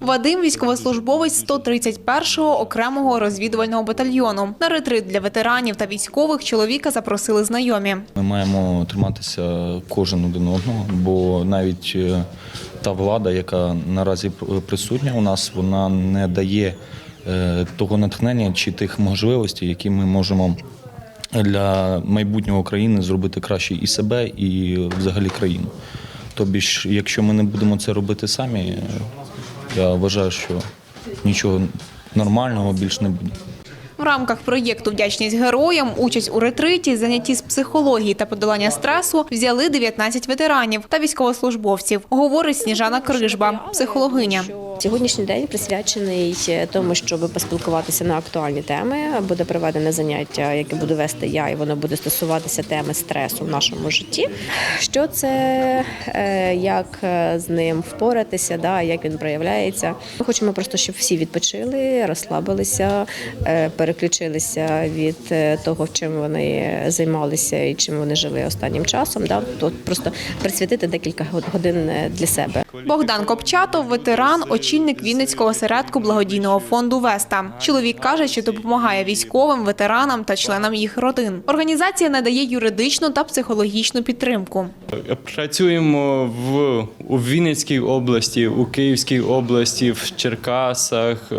Вадим військовослужбовець 131-го окремого розвідувального батальйону. На ретрит для ветеранів та військових чоловіка запросили знайомі. Ми маємо триматися кожен один одного, бо навіть е, та влада, яка наразі пр- присутня у нас, вона не дає е, того натхнення чи тих можливостей, які ми можемо для майбутнього країни зробити краще і себе, і взагалі країну. Тобі якщо ми не будемо це робити самі, я вважаю, що нічого нормального більш не буде. В рамках проєкту Вдячність героям участь у ретриті, занятті з психології та подолання стресу взяли 19 ветеранів та військовослужбовців, говорить Сніжана Крижба, психологиня. Сьогоднішній день присвячений тому, щоб поспілкуватися на актуальні теми. Буде проведене заняття, яке буду вести я, і воно буде стосуватися теми стресу в нашому житті. Що це, е, як е, з ним впоратися, да, як він проявляється. Ми хочемо просто, щоб всі відпочили, розслабилися, е, переключилися від е, того, чим вони займалися і чим вони жили останнім часом. Да. Тут просто присвятити декілька годин е, для себе. Богдан Копчатов, ветеран, очільник Вінницького осередку благодійного фонду Веста. Чоловік каже, що допомагає військовим, ветеранам та членам їх родин. Організація надає юридичну та психологічну підтримку. Працюємо в у Вінницькій області, у Київській області, в Черкасах, е,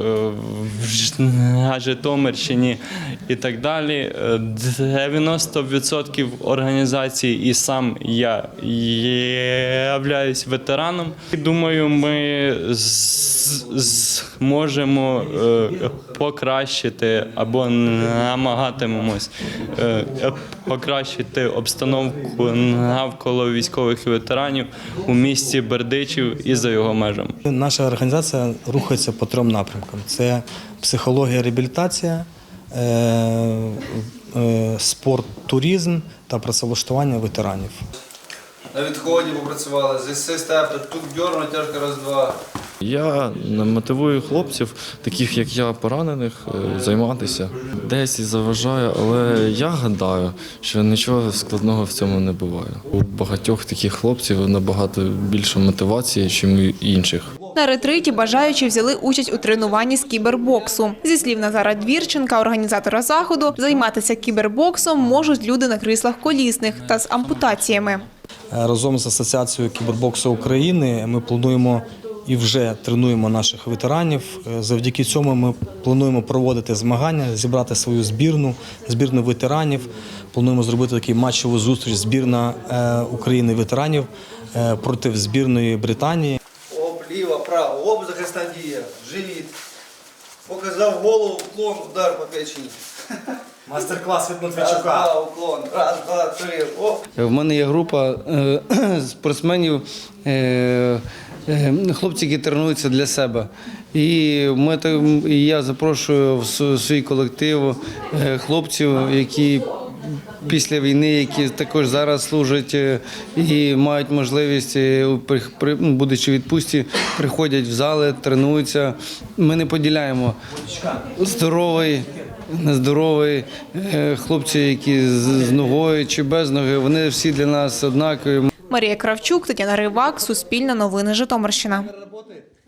в Житомирщині і так далі. Е, 90% організацій і сам я являюсь ветераном. Думаю, ми з- зможемо е, покращити або намагатимемось е, покращити обстановку навколо військових ветеранів у місті Бердичів і за його межами. Наша організація рухається по трьом напрямкам: це психологія, реабілітація, е, е, спорт, туризм та працевлаштування ветеранів. На відході попрацювали, з степ, тут дьорну, тяжко раз-два. Я мотивую хлопців, таких як я, поранених, е, займатися. Десь і заважаю, але я гадаю, що нічого складного в цьому не буває. У багатьох таких хлопців набагато більше мотивації, ніж у інших. На ретриті бажаючі взяли участь у тренуванні з кібербоксу. Зі слів Назара Двірченка, організатора заходу, займатися кібербоксом можуть люди на кріслах колісних та з ампутаціями. Е, Разом з Асоціацією кібербоксу України ми плануємо і вже тренуємо наших ветеранів. Е, Завдяки цьому ми плануємо проводити змагання, зібрати свою збірну, збірну ветеранів. Плануємо зробити такий матчову зустріч збірна е, України ветеранів е, проти збірної Британії. Оп, ліва, право, оп, захисна дія, живіт. Показав голову, уклон, удар по печені. Мастер-клас від Раз, два, уклон, раз, два, три, оп. В мене є група е, спортсменів, е, е, хлопці, які тренуються для себе. І, ми, так- і я запрошую в свій колектив е, хлопців, які після війни, які також зараз служать е, і мають можливість, е, при- при- ну, будучи в відпустці, приходять в зали, тренуються. Ми не поділяємо здоровий. Нездоровий Е, хлопці, які з ногою чи без ноги, вони всі для нас однакові. Марія Кравчук, Тетяна Ривак, Суспільне новини Житомирщина.